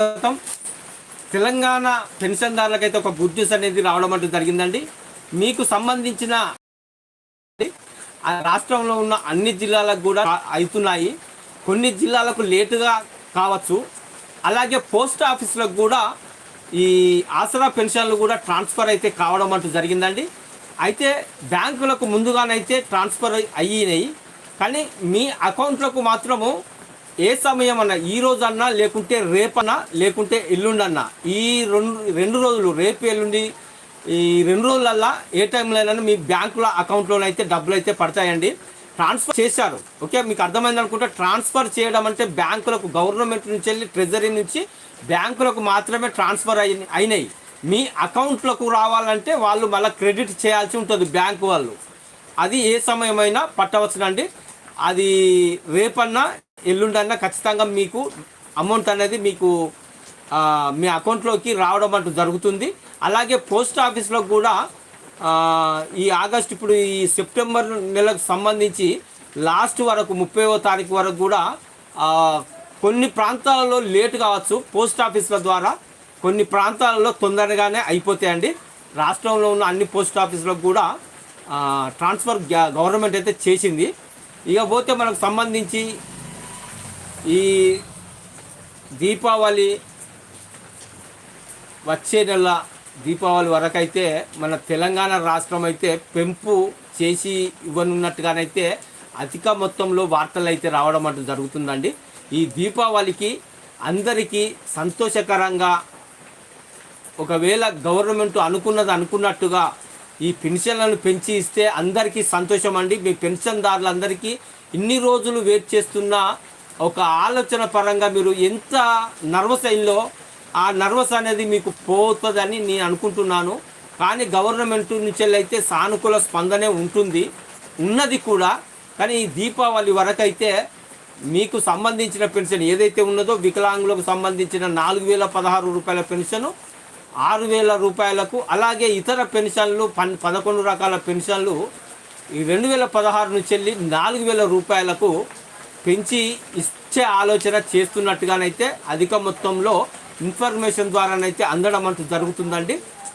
స్వాగతం తెలంగాణ పెన్షన్దారులకైతే ఒక good news అనేది రావడం అంటూ జరిగిందండి. మీకు సంబంధించిన రాష్ట్రంలో ఉన్న అన్ని జిల్లాలకు కూడా అవుతున్నాయి. కొన్ని జిల్లాలకు లేటుగా కావచ్చు. అలాగే పోస్ట్ ఆఫీసులకు కూడా ఈ ఆసరా పెన్షన్లు కూడా ట్రాన్స్ఫర్ అయితే కావడం అంటూ జరిగిందండి. అయితే బ్యాంకులకు ముందుగానైతే ట్రాన్స్ఫర్ అయ్యినాయి. కానీ మీ అకౌంట్లకు మాత్రము ఏ సమయం అన్నా ఈ రోజు అన్నా లేకుంటే రేపన్నా లేకుంటే ఎల్లుండన్నా ఈ రెండు రెండు రోజులు రేపు ఎల్లుండి ఈ రెండు రోజులల్లా ఏ టైంలో మీ బ్యాంకులో అకౌంట్లోనైతే అయితే డబ్బులు అయితే పడతాయండి. ట్రాన్స్ఫర్ చేశారు. ఓకే మీకు అర్థమైంది అనుకుంటే ట్రాన్స్ఫర్ చేయడం అంటే బ్యాంకులకు గవర్నమెంట్ నుంచి వెళ్ళి ట్రెజరీ నుంచి బ్యాంకులకు మాత్రమే ట్రాన్స్ఫర్ అయి అయినాయి. మీ అకౌంట్లకు రావాలంటే వాళ్ళు మళ్ళీ క్రెడిట్ చేయాల్సి ఉంటుంది బ్యాంకు వాళ్ళు. అది ఏ సమయమైనా పట్టవచ్చునండి. అది రేపన్నా ఎల్లుండన్నా ఖచ్చితంగా మీకు అమౌంట్ అనేది మీకు మీ అకౌంట్లోకి రావడం అంటూ జరుగుతుంది. అలాగే పోస్ట్ ఆఫీస్లో కూడా ఈ ఆగస్ట్ ఇప్పుడు ఈ సెప్టెంబర్ నెలకు సంబంధించి లాస్ట్ వరకు ముప్పైవ తారీఖు వరకు కూడా కొన్ని ప్రాంతాలలో లేట్ కావచ్చు. పోస్ట్ ఆఫీసుల ద్వారా కొన్ని ప్రాంతాలలో తొందరగానే అయిపోతాయండి. రాష్ట్రంలో ఉన్న అన్ని పోస్ట్ ఆఫీసులకు కూడా ట్రాన్స్ఫర్ గ- గవర్నమెంట్ అయితే చేసింది. ఇక పోతే మనకు సంబంధించి ఈ దీపావళి వచ్చే నెల దీపావళి వరకైతే మన తెలంగాణ రాష్ట్రం అయితే పెంపు చేసి ఇవ్వనున్నట్టుగానైతే అధిక మొత్తంలో వార్తలు అయితే రావడం అంటూ జరుగుతుందండి. ఈ దీపావళికి అందరికీ సంతోషకరంగా ఒకవేళ గవర్నమెంట్ అనుకున్నది అనుకున్నట్టుగా ఈ పెన్షన్లను పెంచి ఇస్తే అందరికీ సంతోషం అండి. మీ పెన్షన్దారులందరికీ ఇన్ని రోజులు వెయిట్ చేస్తున్న ఒక ఆలోచన పరంగా మీరు ఎంత నర్వస్ అయిందో ఆ నర్వస్ అనేది మీకు పోతుందని నేను అనుకుంటున్నాను. కానీ గవర్నమెంట్ నుంచి అయితే సానుకూల స్పందనే ఉంటుంది. ఉన్నది కూడా. కానీ ఈ దీపావళి వరకు అయితే మీకు సంబంధించిన పెన్షన్ ఏదైతే ఉన్నదో వికలాంగులకు సంబంధించిన నాలుగు వేల పదహారు రూపాయల పెన్షను ఆరు వేల రూపాయలకు అలాగే ఇతర పెన్షన్లు పన్ పదకొండు రకాల పెన్షన్లు ఈ రెండు వేల పదహారు నుంచి వెళ్ళి నాలుగు వేల రూపాయలకు పెంచి ఇచ్చే ఆలోచన చేస్తున్నట్టుగానైతే అధిక మొత్తంలో ఇన్ఫర్మేషన్ ద్వారానైతే అందడం అంటూ జరుగుతుందండి.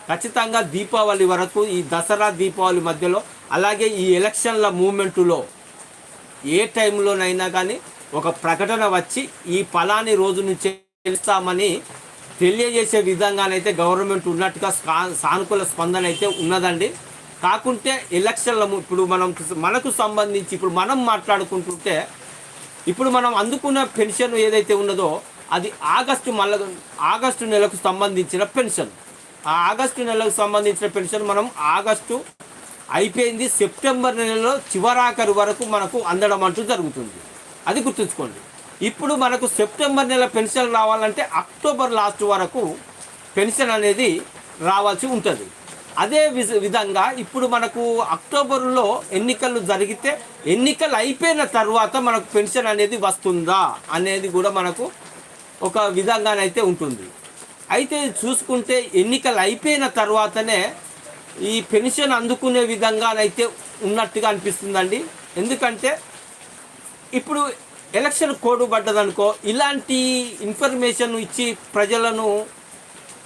ఖచ్చితంగా దీపావళి వరకు ఈ దసరా దీపావళి మధ్యలో అలాగే ఈ ఎలక్షన్ల మూమెంటులో ఏ టైంలోనైనా కానీ ఒక ప్రకటన వచ్చి ఈ ఫలాని రోజు నుంచి తెలుస్తామని తెలియజేసే విధంగానైతే గవర్నమెంట్ ఉన్నట్టుగా సానుకూల స్పందన అయితే ఉన్నదండి. కాకుంటే ఎలక్షన్ల ఇప్పుడు మనం మనకు సంబంధించి ఇప్పుడు మనం మాట్లాడుకుంటుంటే ఇప్పుడు మనం అందుకున్న పెన్షన్ ఏదైతే ఉన్నదో అది ఆగస్టు మళ్ళీ ఆగస్టు నెలకు సంబంధించిన పెన్షన్. ఆ ఆగస్టు నెలకు సంబంధించిన పెన్షన్ మనం ఆగస్టు అయిపోయింది సెప్టెంబర్ నెలలో చివరాఖరి వరకు మనకు అందడం అంటూ జరుగుతుంది. అది గుర్తుంచుకోండి. ఇప్పుడు మనకు సెప్టెంబర్ నెల పెన్షన్ రావాలంటే అక్టోబర్ లాస్ట్ వరకు పెన్షన్ అనేది రావాల్సి ఉంటుంది. అదే విధంగా ఇప్పుడు మనకు అక్టోబర్లో ఎన్నికలు జరిగితే ఎన్నికలు అయిపోయిన తర్వాత మనకు పెన్షన్ అనేది వస్తుందా అనేది కూడా మనకు ఒక విధంగానైతే ఉంటుంది. అయితే చూసుకుంటే ఎన్నికలు అయిపోయిన తర్వాతనే ఈ పెన్షన్ అందుకునే విధంగానైతే ఉన్నట్టుగా అనిపిస్తుందండి. ఎందుకంటే ఇప్పుడు ఎలక్షన్ కోడ్ పడ్డదనుకో ఇలాంటి ఇన్ఫర్మేషన్ ఇచ్చి ప్రజలను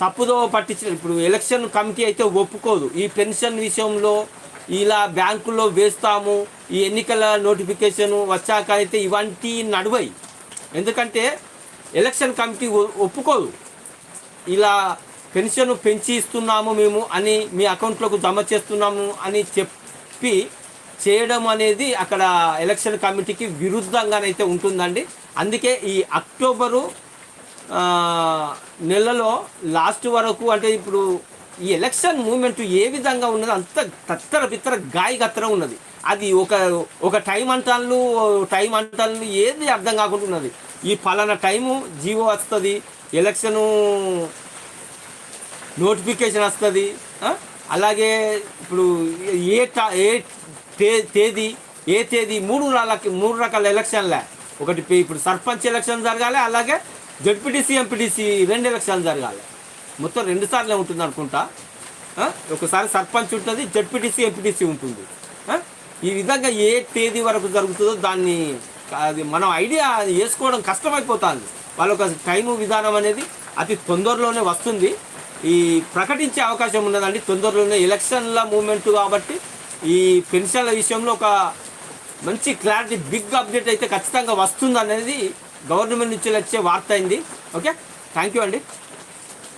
తప్పుదో పట్టించిన ఇప్పుడు ఎలక్షన్ కమిటీ అయితే ఒప్పుకోదు. ఈ పెన్షన్ విషయంలో ఇలా బ్యాంకుల్లో వేస్తాము ఈ ఎన్నికల నోటిఫికేషన్ వచ్చాక అయితే ఇవంటి నడువై. ఎందుకంటే ఎలక్షన్ కమిటీ ఒ- ఒప్పుకోదు. ఇలా పెన్షన్ పెంచి ఇస్తున్నాము మేము అని మీ అకౌంట్లోకి జమ చేస్తున్నాము అని చెప్పి చేయడం అనేది అక్కడ ఎలక్షన్ కమిటీకి విరుద్ధంగానైతే ఉంటుందండి. అందుకే ఈ అక్టోబరు నెలలో లాస్ట్ వరకు అంటే ఇప్పుడు ఈ ఎలక్షన్ మూమెంట్ ఏ విధంగా ఉన్నది అంత తత్తర పిత్తర గాయ గత్తర ఉన్నది. అది ఒక ఒక టైం అంటాను టైం అంటాను ఏది అర్థం కాకుండా ఉన్నది. ఈ పలానా టైము జీవో వస్తుంది ఎలక్షను నోటిఫికేషన్ వస్తుంది అలాగే ఇప్పుడు ఏ ట- ఏ తేదీ ఏ తేదీ మూడు రకాల మూడు రకాల ఎలక్షన్లే. ఒకటి ఇప్పుడు సర్పంచ్ ఎలక్షన్ జరగాలి అలాగే జడ్పీటీసీ ఎంపీటీసీ రెండు ఎలక్షన్లు జరగాలి. మొత్తం రెండు సార్లే ఉంటుంది అనుకుంటా. ఒకసారి సర్పంచ్ ఉంటుంది జడ్పీటీసీ ఎంపీటీసీ ఉంటుంది. ఈ విధంగా ఏ తేదీ వరకు జరుగుతుందో దాన్ని అది మనం ఐడియా చేసుకోవడం కష్టమైపోతుంది. వాళ్ళ ఒక టైము విధానం అనేది అతి తొందరలోనే వస్తుంది. ఈ ప్రకటించే అవకాశం ఉన్నదండి. తొందరలోనే ఎలక్షన్ల మూమెంట్ కాబట్టి ఈ పెన్షన్ల విషయంలో ఒక మంచి క్లారిటీ బిగ్ అప్డేట్ అయితే ఖచ్చితంగా వస్తుంది అనేది గవర్నమెంట్ నుంచి వచ్చే వార్త అయింది. ఓకే? థ్యాంక్ యూ అండి.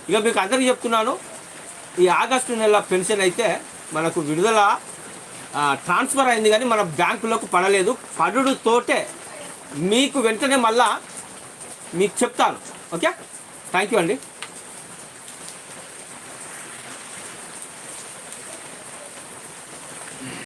ఇక మీకు అందరికీ చెప్తున్నాను ఈ ఆగస్టు నెల పెన్షన్ అయితే మనకు విడుదల ట్రాన్స్ఫర్ అయింది కానీ మన బ్యాంకులోకి పడలేదు. పడుడుతోటే మీకు వెంటనే మళ్ళా మీకు చెప్తాను. ఓకే? థ్యాంక్ యూ అండి.